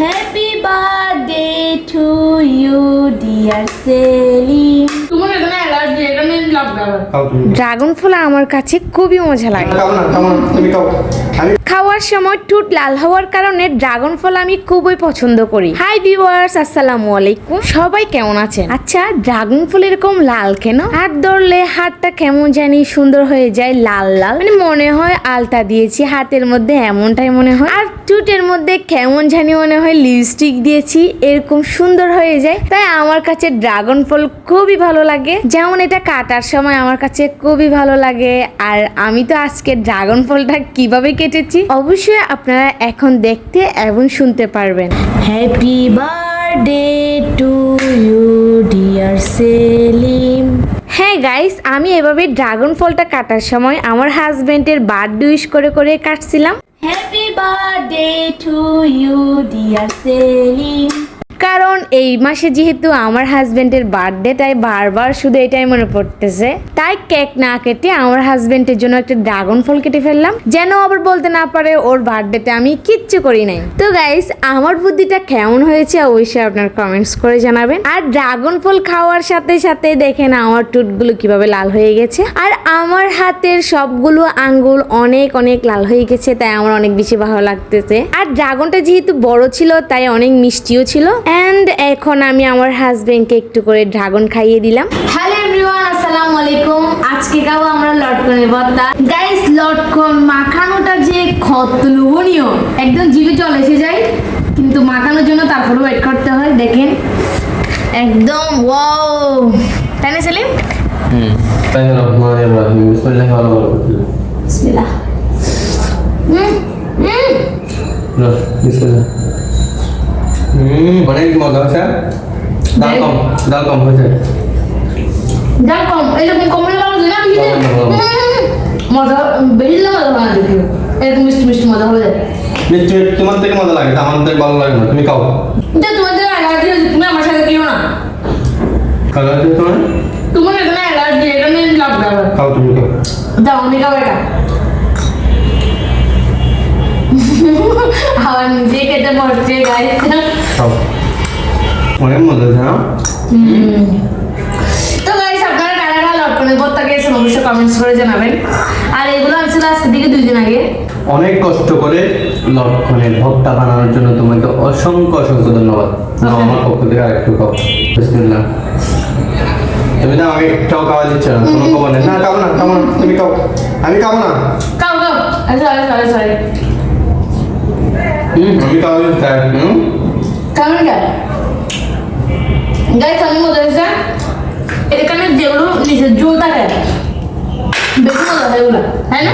Happy birthday to you dear Selim তোমার এখানে allergy এখানে ড্রাগন ফল আমার কাছে খুবই মজা লাগে। খাওয়ার সময় ঠোঁট লাল হওয়ার কারণে ড্রাগন ফল আমি খুবই পছন্দ করি। হাই ভিউয়ার্স আসসালামু আলাইকুম। সবাই কেমন আছেন? আচ্ছা ড্রাগন ফল এরকম লাল কেন? হাত ধরলে হাতটা কেমন জানি সুন্দর হয়ে যায় লাল লাল। মানে মনে হয় আলতা দিয়েছি হাতের মধ্যে এমনটাই মনে হয়। আর টুটের মধ্যে কেমন জানি মনে হয় লিপস্টিক দিয়েছি এরকম সুন্দর হয়ে যায়। তাই আমার কাছে ড্রাগন ফল খুবই ভালো লাগে। যেমন এটা কাটার সময় আমার কাছে খুবই ভালো লাগে। আর আমি তো আজকে ড্রাগন ফলটা কীভাবে কেটেছি অবশ্যই আপনারা এখন দেখতে এবং শুনতে পারবেন। Happy birthday to you dear Selim হ্যাঁ গাইস আমি এভাবে ড্রাগন ফলটা কাটার সময় আমার হাজবেন্ডের বার্থডে উইশ করে করে কাটছিলাম। Happy birthday to you dear Selim কারণ এই মাসে যেহেতু আমার হাজবেন্ডের বার্থডে তাই বারবার শুধু এটাই মনে পড়তেছে। তাই কেক না কেটে আমার হাজবেন্ডের জন্য একটা ড্রাগন ফল কেটে ফেললাম, যেন আবার বলতে না পারে ওর বার্থডেতে আমি কিচ্ছু করি নাই। তো গাইস আমার বুদ্ধিটা কেমন হয়েছে অবশ্যই আপনার কমেন্টস করে জানাবেন। আর ড্রাগন ফল খাওয়ার সাথে সাথে দেখেন আমার টুটগুলো কীভাবে লাল হয়ে গেছে। আর আমার হাতের সবগুলো আঙ্গুল অনেক অনেক লাল হয়ে গেছে, তাই আমার অনেক বেশি ভালো লাগতেছে। আর ড্রাগনটা যেহেতু বড় ছিল, তাই অনেক মিষ্টিও ছিল। অ্যান্ড এখন আমি আমার হাজব্যান্ডকে একটু করে ড্রাগন খাইয়ে দিলাম। হ্যালো এভরিওয়ান আসসালামু আলাইকুম। আজকে খাব আমরা লটকনের ভর্তা গাইস লটকন মাখানোটা যে কত লোভনীয়। একদম জিভে জল এসে যায় কিন্তু মাখানোর জন্য তারপরে ওয়েট করতে হয় দেখেন। একদম ওয়াও তাই না সেলিম? হুম। তাই না মানে রাহিম। বিসমিল্লাহ। ভালো ভালো বিসমিল্লাহ হুম। হুম বিসমিল্লাহ। হুম অনেক মজা কম দাম কম হয়েছে। কম এরকম কমলে ভালো না। মজা মজা মিষ্টি মিষ্টি মজা হয়ে যায় মিষ্টি তোমার থেকে মজা লাগে ভালো লাগে না তুমি খাও। এটা তোমাদের অ্যালার্জি তুমি আমার সাথে কেউ না। আছে তোমার তোমার এখানে অ্যালার্জি এখানে লাগবে আবার খাও তুমি খাও। দাও আমি খাব এটা। আবার নিজে খেতে গাইস খাও। অনেক মজা হ্যাঁ তো গাইস আপনারা কারা কারা লটকনের ভর্তা খেয়েছেন অবশ্যই কমেন্টস করে জানাবেন। আর এগুলো আনছিল আজকে থেকে দুই দিন আগে। অনেক কষ্ট করে লটকনের ভক্তা বানানোর জন্য তোমাকে অসংখ্য অসংখ্য ধন্যবাদ। না আমার পক্ষ থেকে আরেকটু খাও। বিসমিল্লাহ। তুমি না আমাকে একটাও খাওয়া দিচ্ছে না কোনো খবর নেই। না খাব না খাব না তুমি খাও। আমি খাব না। কাউ কাউ সরি সরি সরি আমি খাওয়া দিতে চাই হুম কেমন গেল গাইস আমি মজা হয়েছে এখানে যেগুলো নিচে জল থাকে বেশি মজা হয় এগুলো তাই না